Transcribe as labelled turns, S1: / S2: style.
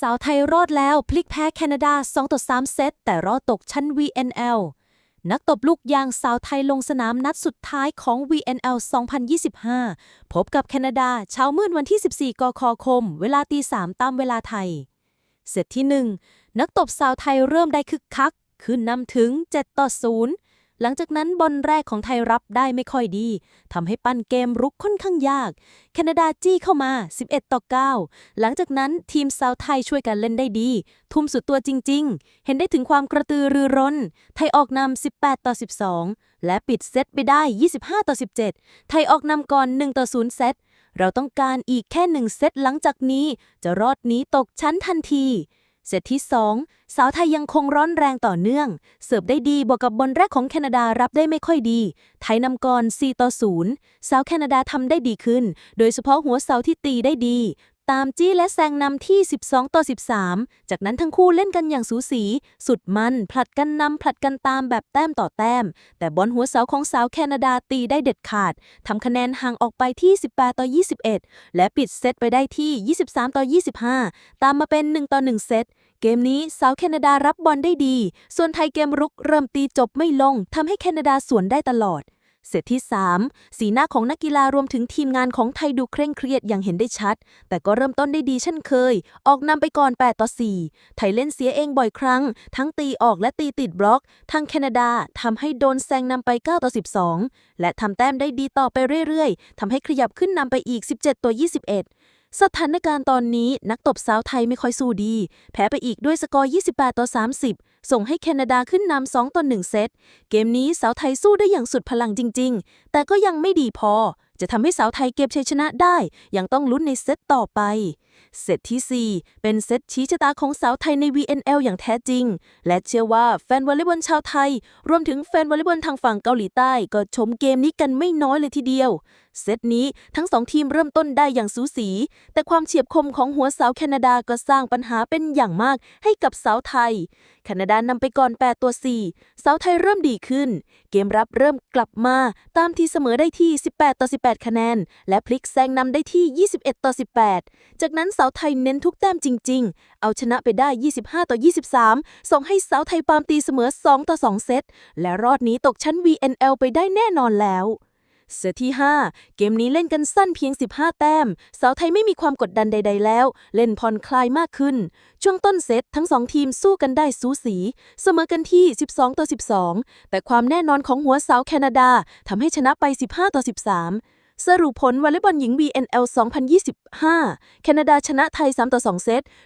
S1: สาวไทยรอดแล้วพลิกแพ้แคนาดา 2 ต่อ 3 เซต แต่รอดตกชั้น VNL นักตบลูกยางสาวไทยลงสนามนัดสุดท้ายของ VNL 2025 พบกับแคนาดาเช้ามืดวันที่ 14 กคคม เวลาตี 3 ตามเวลาไทย เซตที่ 1 นักตบสาวไทยเริ่มได้คึกคัก ขึ้นนำถึง 7 ต่อ 0 หลังจากนั้นบอลแรกของไทยรับได้ไม่ค่อยดีทำให้ปั้นเกมรุกค่อนข้างยาก แคนาดาจี้เข้ามา 11 ต่อ 9 หลังจากนั้นทีมสาวไทยช่วยกันเล่นได้ดี ทุ่มสุดตัวจริง ๆ เห็นได้ถึงความกระตือรือร้น ไทยออกนำ 18 ต่อ 12 และปิดเซตไปได้ 25 ต่อ 17 ไทยออกนำก่อน 1 ต่อ 0 เซตเราต้องการอีกแค่1เซตหลังจากนี้ จะรอดนี้ตกชั้นทันที เซตที่ 2 สาวไทยยังคงร้อนแรงต่อเนื่อง เสิร์ฟได้ดีบวกกับบอลแรกของแคนาดารับได้ไม่ค่อยดี ไทยนำก่อน4ต่อ0สาวแคนาดาทำได้ดีขึ้น โดยเฉพาะหัวเสาที่ตีได้ดี ตามจี้และแซงนำที่ 12 ต่อ 13 จากนั้นทั้งคู่เล่นกันอย่างสูสี สุดมันผลัดกันนำผลัดกันตามแบบแต้มต่อแต้ม แต่บอลหัวเสาของสาวแคนาดาตีได้เด็ดขาดทำคะแนนห่างออกไปที่ 18 ต่อ 21 และปิดเซตไปได้ที่ 23 ต่อ 25 ตามมาเป็น 1 ต่อ 1 เซตเกมนี้สาวแคนาดารับบอลได้ดี ส่วนไทยเกมรุกเริ่มตีจบไม่ลงทำให้แคนาดาสวนได้ตลอด เซตที่ 3 สีหน้าของนักกีฬารวมถึงทีมงานของไทยดูเคร่งเครียดอย่างเห็นได้ชัด แต่ก็เริ่มต้นได้ดีเช่นเคย ออกนำไปก่อน 8 ต่อ 4 ไทยเล่นเสียเองบ่อยครั้ง ทั้งตีออกและตีติดบล็อก ทางแคนาดาทำให้โดนแซงนำไป 9 ต่อ 12 และทำแต้มได้ดีต่อไปเรื่อยๆทำให้ขยับขึ้นนำไปอีก 17 ต่อ 21 สถานการณ์ตอนนี้นักตบสาวไทยไม่ค่อยสู้ดี แพ้ไปอีกด้วยสกอร์ 28 ต่อ 30 ส่งให้แคนาดาขึ้นนำ2ต่อ 1 เซต เกมนี้สาวไทยสู้ได้อย่างสุดพลังจริง ๆ แต่ก็ยังไม่ดีพอ จะทำให้สาวไทยเก็บชัยชนะได้ ยังต้องลุ้นในเซตต่อไป เซตทีสี่4 เป็นเซตชี้ชะตาของสาวไทยใน VNL อย่างแท้จริง และเชื่อว่าแฟนวอลเลย์บอลชาวไทย รวมถึงแฟนวอลเลย์บอลทางฝั่งเกาหลีใต้ ก็ชมเกมนี้กันไม่น้อยเลยทีเดียว เซตนี้ทั้งสองทีมเริ่มต้นได้อย่างสูสี แต่ความเฉียบคมของหัวสาวแคนาดาก็สร้างปัญหาเป็นอย่างมากให้กับสาวไทย แคนาดานำไปก่อน 8 ตัว4สาวไทยเริ่มดีขึ้น เกมรับเริ่มกลับมาตามทีเสมอได้ที่ 18 ต่อ 18 คะแนน และพลิกแซงนำได้ที่ 21 ต่อ 18 จากนั้นสาวไทยเน้นทุกแต้มจริง ๆ เอาชนะไปได้ 25 ต่อ 23 ส่งให้สาวไทยปามตีเสมอ 2 ต่อ 2 เซตและรอดนี้ตกชั้น VNL ไปได้แน่นอนแล้ว เซตที่ 5 เกมนี้เล่นกันสั้นเพียง 15 แต้ม สาวไทยไม่มีความกดดันใด ๆ แล้ว เล่นผ่อนคลายมากขึ้น ช่วงต้นเซตทั้งสองทีมสู้กันได้สูสี เสมอกันที่ 12 ต่อ 12 แต่ความแน่นอนของหัวสาวแคนาดาทำให้ชนะไป 15 ต่อ 13สรุปผลวอลเลย์บอลหญิง VNL 2025 แคนาดาชนะไทย 3 ต่อ 2 เซต